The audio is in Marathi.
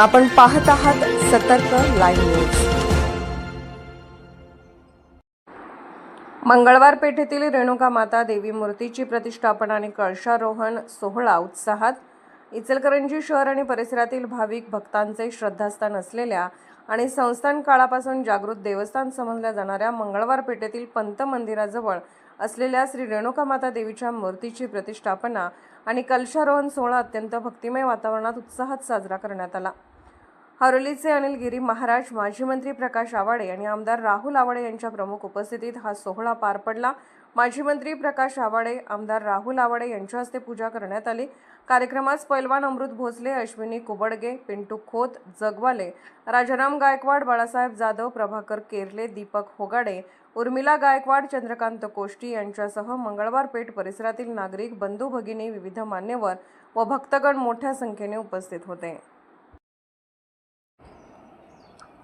आपण पाहत आहात सतर्क लाईव्ह न्यूज. मंगळवार पेठेतील रेणुका माता देवी मूर्तीची प्रतिष्ठापना आणि कळशारोहण सोहळा उत्साहात. इचलकरंजी शहर आणि परिसरातील भाविक भक्तांचे श्रद्धास्थान असलेल्या आणि संस्थान काळापासून जागृत देवस्थान समजल्या जाणाऱ्या मंगळवार पेठेतील पंत मंदिराजवळ असलेल्या श्री रेणुका माता देवीच्या मूर्तीची प्रतिष्ठापना आणि कलशारोहण सोहळा अत्यंत भक्तिमय वातावरणात उत्साहात साजरा करण्यात आला. हरोलीचे अनिल गिरी महाराज माजी मंत्री प्रकाश आवाडे आणि आमदार राहुल आवाडे यांच्या प्रमुख उपस्थितीत हा सोहळा पार पडला. माजी मंत्री प्रकाश आवाडे आमदार राहुल आवाडे यांच्या हस्ते पूजा करण्यात आली. कार्यक्रमात पैलवान अमृत भोसले अश्विनी कुबडगे पिंटू खोत जगवाले राजाराम गायकवाड बाळासाहेब जाधव प्रभाकर केरले दीपक होगाडे उर्मिला गायकवाड चंद्रकांत कोष्टी यांच्यासह मंगळवार पेठ परिसरातील नागरिक बंधू भगिनी विविध मान्यवर व भक्तगण मोठ्या संख्येने उपस्थित होते.